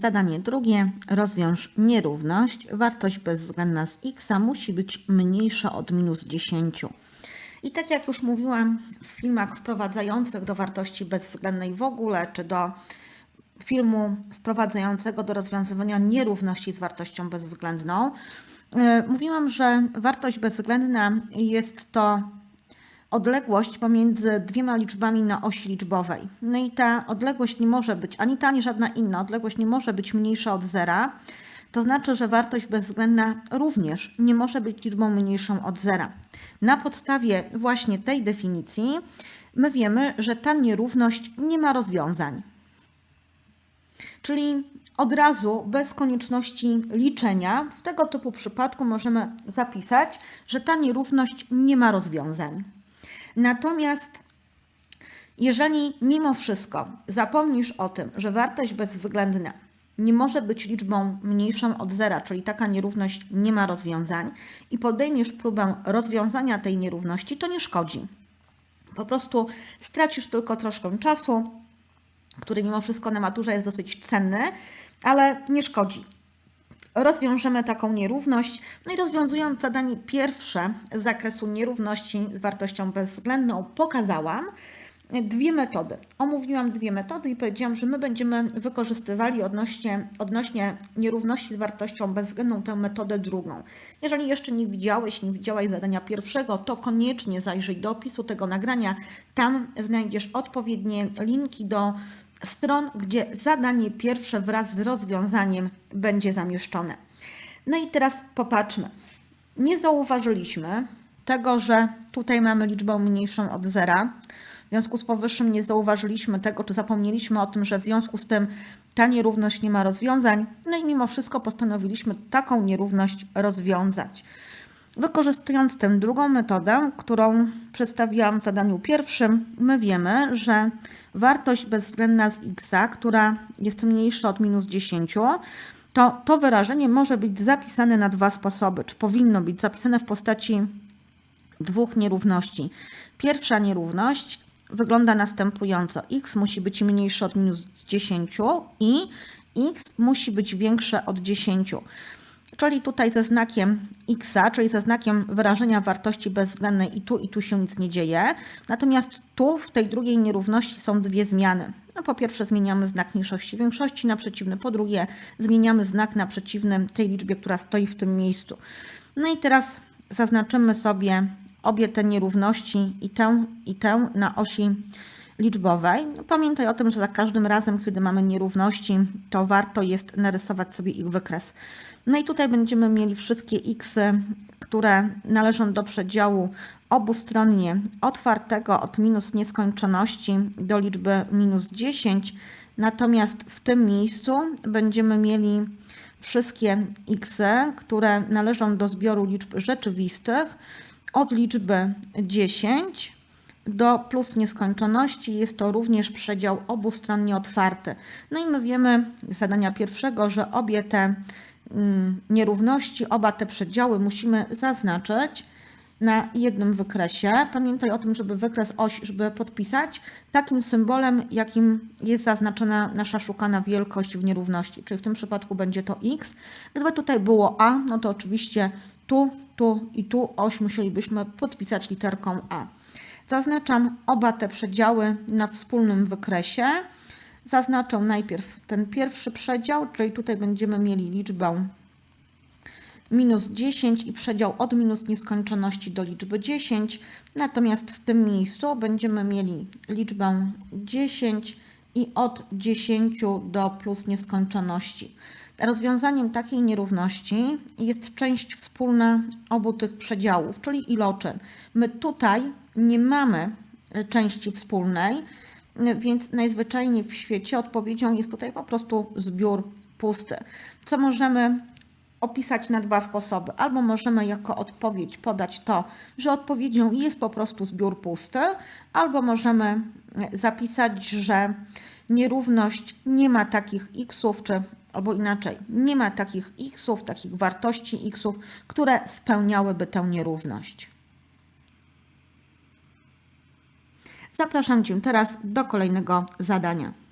Zadanie drugie. Rozwiąż nierówność. Wartość bezwzględna z x musi być mniejsza od minus 10. I tak jak już mówiłam w filmach wprowadzających do wartości bezwzględnej w ogóle, czy do filmu wprowadzającego do rozwiązywania nierówności z wartością bezwzględną, yy, mówiłam, że wartość bezwzględna jest to odległość pomiędzy dwiema liczbami na osi liczbowej. No i ta odległość nie może być, ani ta, ani żadna inna odległość nie może być mniejsza od zera. To znaczy, że wartość bezwzględna również nie może być liczbą mniejszą od zera. Na podstawie właśnie tej definicji my wiemy, że ta nierówność nie ma rozwiązań. Czyli od razu, bez konieczności liczenia, w tego typu przypadku możemy zapisać, że ta nierówność nie ma rozwiązań. Natomiast jeżeli mimo wszystko zapomnisz o tym, że wartość bezwzględna nie może być liczbą mniejszą od zera, czyli taka nierówność nie ma rozwiązań, i podejmiesz próbę rozwiązania tej nierówności, to nie szkodzi. Po prostu stracisz tylko troszkę czasu, który mimo wszystko na maturze jest dosyć cenny, ale nie szkodzi. Rozwiążemy taką nierówność, no i rozwiązując zadanie pierwsze z zakresu nierówności z wartością bezwzględną, pokazałam dwie metody. Omówiłam dwie metody i powiedziałam, że my będziemy wykorzystywali odnośnie, odnośnie nierówności z wartością bezwzględną tę metodę drugą. Jeżeli jeszcze nie widziałeś, nie widziałaś zadania pierwszego, to koniecznie zajrzyj do opisu tego nagrania. Tam znajdziesz odpowiednie linki do stron, gdzie zadanie pierwsze wraz z rozwiązaniem będzie zamieszczone. No i teraz popatrzmy. Nie zauważyliśmy tego, że tutaj mamy liczbę mniejszą od zera. W związku z powyższym nie zauważyliśmy tego, czy zapomnieliśmy o tym, że w związku z tym ta nierówność nie ma rozwiązań. No i mimo wszystko postanowiliśmy taką nierówność rozwiązać. Wykorzystując tę drugą metodę, którą przedstawiłam w zadaniu pierwszym, my wiemy, że wartość bezwzględna z x, która jest mniejsza od minus 10, to to wyrażenie może być zapisane na dwa sposoby, czy powinno być zapisane w postaci dwóch nierówności. Pierwsza nierówność wygląda następująco. x musi być mniejsze od minus 10 i x musi być większe od 10 czyli tutaj ze znakiem x, czyli ze znakiem wyrażenia wartości bezwzględnej i tu i tu się nic nie dzieje. Natomiast tu w tej drugiej nierówności są dwie zmiany. No, po pierwsze zmieniamy znak mniejszości większości na przeciwny, po drugie zmieniamy znak na przeciwny tej liczbie, która stoi w tym miejscu. No i teraz zaznaczymy sobie obie te nierówności i tę i tę na osi liczbowej. No, pamiętaj o tym, że za każdym razem, kiedy mamy nierówności, to warto jest narysować sobie ich wykres. No i tutaj będziemy mieli wszystkie x, które należą do przedziału obustronnie otwartego od minus nieskończoności do liczby minus 10. Natomiast w tym miejscu będziemy mieli wszystkie x, które należą do zbioru liczb rzeczywistych od liczby 10 do plus nieskończoności. Jest to również przedział obustronnie otwarty. No i my wiemy z zadania pierwszego, że obie te nierówności, oba te przedziały musimy zaznaczyć na jednym wykresie. Pamiętaj o tym, żeby wykres oś, żeby podpisać takim symbolem, jakim jest zaznaczona nasza szukana wielkość w nierówności, czyli w tym przypadku będzie to x. Gdyby tutaj było a, no to oczywiście tu, tu i tu oś musielibyśmy podpisać literką a. Zaznaczam oba te przedziały na wspólnym wykresie. Zaznaczę najpierw ten pierwszy przedział, czyli tutaj będziemy mieli liczbę minus 10 i przedział od minus nieskończoności do liczby 10. Natomiast w tym miejscu będziemy mieli liczbę 10 i od 10 do plus nieskończoności. Rozwiązaniem takiej nierówności jest część wspólna obu tych przedziałów, czyli iloczyn. My tutaj nie mamy części wspólnej, więc najzwyczajniej w świecie odpowiedzią jest tutaj po prostu zbiór pusty. Co możemy opisać na dwa sposoby. Albo możemy jako odpowiedź podać to, że odpowiedzią jest po prostu zbiór pusty, albo możemy zapisać, że nierówność nie ma takich xów, czy albo inaczej, nie ma takich xów, takich wartości xów, które spełniałyby tę nierówność. Zapraszam Cię teraz do kolejnego zadania.